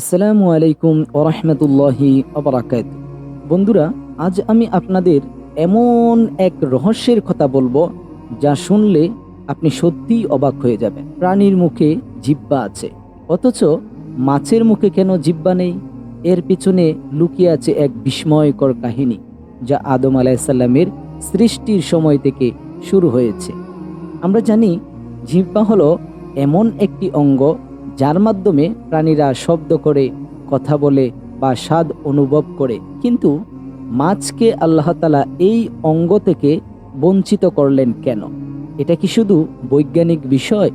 আসসালামু আলাইকুম ওরহমতুল্লাহি অবরাকাত বন্ধুরা, আজ আমি আপনাদের এমন এক রহস্যের কথা বলব যা শুনলে আপনি সত্যিই অবাক হয়ে যাবেন। প্রাণীর মুখে জিব্বা আছে, অথচ মাছের মুখে কেন জিব্বা নেই? এর পিছনে লুকিয়ে আছে এক বিস্ময়কর কাহিনী যা আদম আলাইসাল্লামের সৃষ্টির সময় থেকে শুরু হয়েছে। আমরা জানি জিব্বা হলো এমন একটি অঙ্গ যার মাধ্যমে প্রাণীরা শব্দ করে, কথা বলে বা স্বাদ অনুভব করে। কিন্তু মাছকে আল্লাহ তালা এই অঙ্গ থেকে বঞ্চিত করলেন কেন? এটা কি শুধু বৈজ্ঞানিক বিষয়,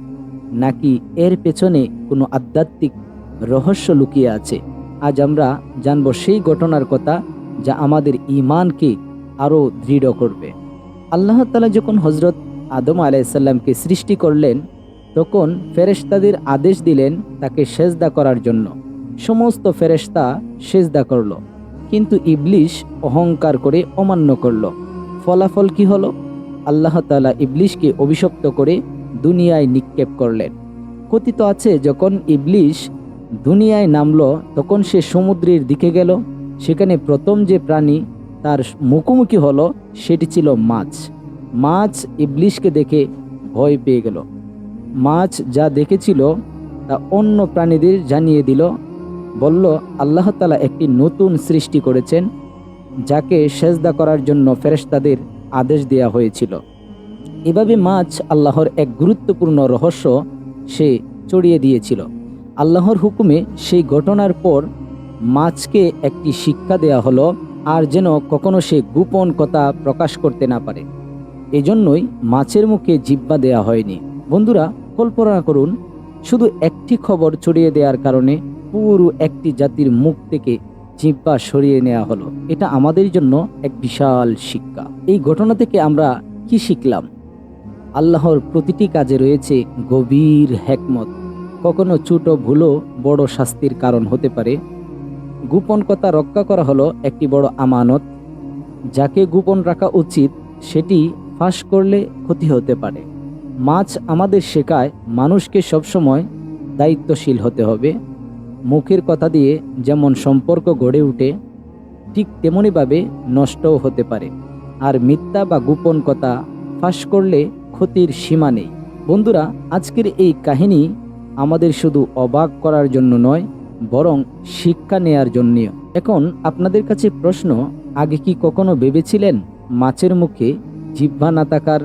নাকি এর পেছনে কোনো আধ্যাত্মিক রহস্য লুকিয়ে আছে? আজ আমরা জানব সেই ঘটনার কথা যা আমাদের ইমানকে আরও দৃঢ় করবে। আল্লাহ তালা যখন হজরত আদম আলাইসাল্লামকে সৃষ্টি করলেন তখন ফেরেশতাদের আদেশ দিলেন তাকে সেজদা করার জন্য। সমস্ত ফেরেশতা সেজদা করল, কিন্তু ইবলিশ অহংকার করে অমান্য করল। ফলাফল কি হলো? আল্লাহ তালা ইবলিশকে অভিশপ্ত করে দুনিয়ায় নিক্ষেপ করলেন। কথিত আছে, যখন ইবলিশ দুনিয়ায় নামলো, তখন সে সমুদ্রের দিকে গেল। সেখানে প্রথম যে প্রাণী তার মুখোমুখি হলো, সেটি ছিল মাছ। মাছ ইবলিশকে দেখে ভয় পেয়ে গেল। মাছ যা দেখেছিল তা অন্য প্রাণীদের জানিয়ে দিল। বলল, আল্লাহ তালা একটি নতুন সৃষ্টি করেছেন, যাকে সেজদা করার জন্য ফেরেশতাদের আদেশ দেওয়া হয়েছিল। এভাবে মাছ আল্লাহর এক গুরুত্বপূর্ণ রহস্য সে চড়িয়ে দিয়েছিল। আল্লাহর হুকুমে সেই ঘটনার পর মাছকে একটি শিক্ষা দেয়া হলো, আর যেন কখনো সে গোপন কথা প্রকাশ করতে না পারে। এজন্যই মাছের মুখে জিব্বা দেয়া হয়নি। বন্ধুরা কল্পনা করুন, শুধু একটি খবর ছড়িয়ে দেওয়ার কারণে পুরো একটি জাতির মুখ থেকে জিব্বা সরিয়ে নেওয়া হলো। এটা আমাদের জন্য এক বিশাল শিক্ষা। এই ঘটনা থেকে আমরা কি শিখলাম? আল্লাহর প্রতিটি কাজে রয়েছে গভীর হেকমত। কখনো ছোট ভুলও বড় শাস্তির কারণ হতে পারে। গোপন কথা রক্ষা করা হলো একটি বড় আমানত। যাকে গোপন রাখা উচিত, সেটি ফাঁস করলে ক্ষতি হতে পারে। মাছ আমাদের শেখায় মানুষকে সবসময় দায়িত্বশীল হতে হবে। মুখের কথা দিয়ে যেমন সম্পর্ক গড়ে ওঠে ঠিক তেমনইভাবে নষ্টও হতে পারে। আর মিথ্যা বা গোপন কথা ফাঁস করলে ক্ষতির সীমা নেই। বন্ধুরা, আজকের এই কাহিনী আমাদের শুধু অবাক করার জন্য নয়, বরং শিক্ষা নেয়ার জন্যও। এখন আপনাদের কাছে প্রশ্ন, আগে কি কখনো ভেবেছিলেন মাছের মুখে জিহ্বা না থাকার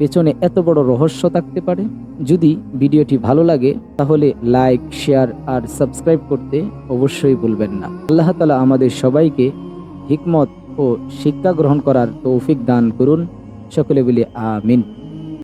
পেছনে এত বড় রহস্য থাকতে পারে? যদি ভিডিওটি ভালো লাগে, তাহলে লাইক, শেয়ার আর সাবস্ক্রাইব করতে অবশ্যই ভুলবেন না। আল্লাহ তালা আমাদের সবাইকে হিকমত ও শিক্ষা গ্রহণ করার তৌফিক দান করুন। সকলে বলে আমিন।